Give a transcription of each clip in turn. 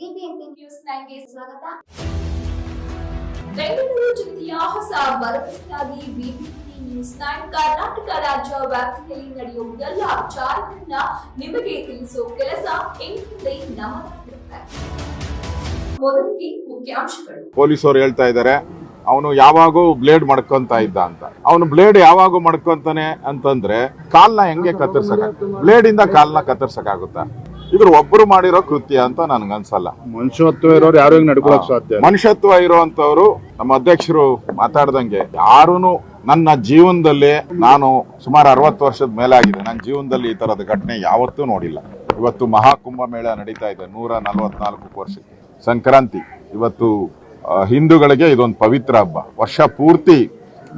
BBMP news ನೈನ್ಗೆ ಸ್ವಾಗತ. ಬೆಂಗಳೂರು ಜಿಲ್ಲೆಯ ಹೊಸ ಭರವಸೆಯಾಗಿ ಬಿಬಿಎಂಪಿ ನ್ಯೂಸ್ ನೈನ್ ಕರ್ನಾಟಕ ರಾಜ್ಯ ವ್ಯಾಪ್ತಿಯಲ್ಲಿ ನಡೆಯುವ ಎಲ್ಲ ವಿಚಾರಗಳನ್ನ ನಿಮಗೆ ತಿಳಿಸುವ ಕೆಲಸ ಇನ್ಮುಂದೆ ನಮ್ಮದಾಗಿರುತ್ತೆ ಮೊದಲಿಗೆ ಮುಖ್ಯಾಂಶಗಳು. ಪೊಲೀಸರು ಹೇಳ್ತಾ ಇದ್ದಾರೆ ಅವನು ಯಾವಾಗೂ ಬ್ಲೇಡ್ ಮಡ್ಕೊಂತ ಇದ್ದ ಅಂತ. ಅವನು ಬ್ಲೇಡ್ ಯಾವಾಗೂ ಮಡ್ಕೊಂತಾನೆ ಅಂತಂದ್ರೆ ಕಾಲ್ನ ಹೆಂಗೆ ಕತ್ತರ್ಸಕ್ ಬ್ಲೇಡ್ ಇಂದ ಕಾಲ್ನ ಕತ್ತರ್ಸಕ್ಕಾಗುತ್ತಾ? ಇದ್ರ ಒಬ್ರು ಮಾಡಿರೋ ಕೃತ್ಯ ಅಂತ ನನ್ಗನ್ಸಲ್ಲ. ಮನುಷ್ಯತ್ವ ಇರೋರು ಯಾರು ಹಿಂಗ್ ನಡ್ಕೊಳಕ್ ಸಾಧ್ಯ ಮನುಷ್ಯತ್ವ ಇರುವಂತವ್ರು ನಮ್ಮ ಅಧ್ಯಕ್ಷರು ಮಾತಾಡ್ದಂಗೆ ಯಾರೂನು ನನ್ನ ಜೀವನದಲ್ಲಿ ನಾನು ಸುಮಾರು ಅರವತ್ತು ವರ್ಷದ ಮೇಲಾಗಿದೆ. ನನ್ನ ಜೀವನದಲ್ಲಿ ಈ ತರದ ಘಟನೆ ಯಾವತ್ತೂ ನೋಡಿಲ್ಲ. ಇವತ್ತು ಮಹಾಕುಂಭ ಮೇಳ ನಡೀತಾ ಇದೆ ನೂರ ನಲವತ್ನಾಲ್ಕು ವರ್ಷ ಸಂಕ್ರಾಂತಿ. ಇವತ್ತು ಹಿಂದೂಗಳಿಗೆ ಇದೊಂದು ಪವಿತ್ರ ಹಬ್ಬ. ವರ್ಷ ಪೂರ್ತಿ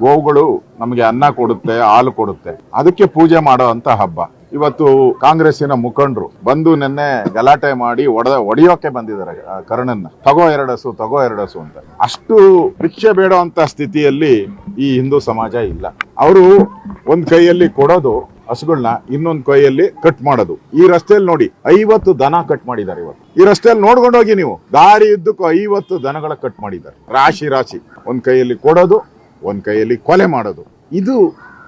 ಗೋವುಗಳು ನಮಗೆ ಅನ್ನ ಕೊಡುತ್ತೆ ಹಾಲು ಕೊಡುತ್ತೆ. ಅದಕ್ಕೆ ಪೂಜೆ ಮಾಡೋ ಅಂತ ಹಬ್ಬ. ಇವತ್ತು ಕಾಂಗ್ರೆಸ್ಸಿನ ಮುಖಂಡರು ಬಂದು ನಿನ್ನೆ ಗಲಾಟೆ ಮಾಡಿ ಒಡೆದ ಒಡೆಯೋಕೆ ಬಂದಿದ್ದಾರೆ ಕರ್ಣನ್ನ. ತಗೋ ಎರಡಸು ತಗೋ ಎರಡಸು ಅಂತ. ಅಷ್ಟು ಭಿಕ್ಷೆ ಬೇಡೋ ಅಂತ ಸ್ಥಿತಿಯಲ್ಲಿ ಈ ಹಿಂದೂ ಸಮಾಜ ಇಲ್ಲ. ಅವರು ಒಂದ್ ಕೈಯಲ್ಲಿ ಕೊಡೋದು ಹಸುಗಳನ್ನ ಇನ್ನೊಂದು ಕೈಯಲ್ಲಿ ಕಟ್ ಮಾಡೋದು. ಈ ರಸ್ತೆಯಲ್ಲಿ ನೋಡಿ, ಐವತ್ತು ದನ ಕಟ್ ಮಾಡಿದ್ದಾರೆ ಇವತ್ತು. ಈ ರಸ್ತೆಯಲ್ಲಿ ನೋಡ್ಕೊಂಡು ಹೋಗಿ ನೀವು, ದಾರಿ ಇದ್ದಕ್ಕೂ ಐವತ್ತು ದನಗಳ ಕಟ್ ಮಾಡಿದ್ದಾರೆ. ರಾಶಿ ರಾಶಿ. ಒಂದ್ ಕೈಯಲ್ಲಿ ಕೊಡೋದು, ಒಂದ್ ಕೈಯಲ್ಲಿ ಕೊಲೆ ಮಾಡೋದು. ಇದು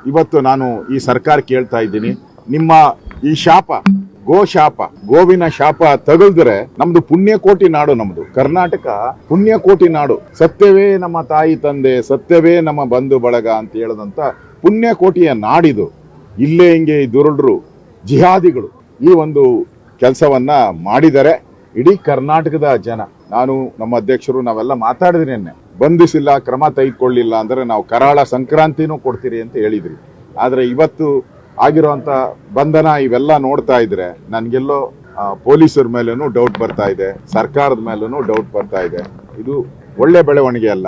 ಇವತ್ತು ನಾನು ಈ ಸರ್ಕಾರ ಕೇಳ್ತಾ ಇದ್ದೀನಿ. ನಿಮ್ಮ ಈ ಶಾಪ, ಗೋ ಶಾಪ, ಗೋವಿನ ಶಾಪ ತಗಲ್ದ್ರೆ ನಮ್ದು ಪುಣ್ಯಕೋಟಿ ನಾಡು ನಮ್ದು. ಕರ್ನಾಟಕ ಪುಣ್ಯಕೋಟಿ ನಾಡು. ಸತ್ಯವೇ ನಮ್ಮ ತಾಯಿ ತಂದೆ, ಸತ್ಯವೇ ನಮ್ಮ ಬಂಧು ಬಳಗ ಅಂತ ಹೇಳದಂತ ಪುಣ್ಯಕೋಟಿಯ ನಾಡಿದು. ಇಲ್ಲೇ ಹಿಂಗೆ ಈ ಜಿಹಾದಿಗಳು ಈ ಒಂದು ಕೆಲಸವನ್ನ ಮಾಡಿದರೆ ಇಡೀ ಕರ್ನಾಟಕದ ಜನ. ನಾನು ನಮ್ಮ ಅಧ್ಯಕ್ಷರು ನಾವೆಲ್ಲ ಮಾತಾಡಿದ್ರಿ ಬಂಧಿಸಿಲ್ಲ, ಕ್ರಮ ತೆಗೆದುಕೊಳ್ಳಿಲ್ಲ ಅಂದ್ರೆ ನಾವು ಕರಾಳ ಸಂಕ್ರಾಂತಿನೂ ಕೊಡ್ತೀರಿ ಅಂತ ಹೇಳಿದ್ರಿ. ಆದ್ರೆ ಇವತ್ತು ಆಗಿರುವಂತ ಬಂಧನ ಇವೆಲ್ಲ ನೋಡ್ತಾ ಇದ್ರೆ ನನ್ಗೆಲ್ಲೋ ಪೊಲೀಸರ ಮೇಲೂ ಡೌಟ್ ಬರ್ತಾ ಇದೆ, ಸರ್ಕಾರದ ಮೇಲೂ ಡೌಟ್ ಬರ್ತಾ ಇದೆ. ಇದು ಒಳ್ಳೆ ಬೆಳವಣಿಗೆ ಅಲ್ಲ.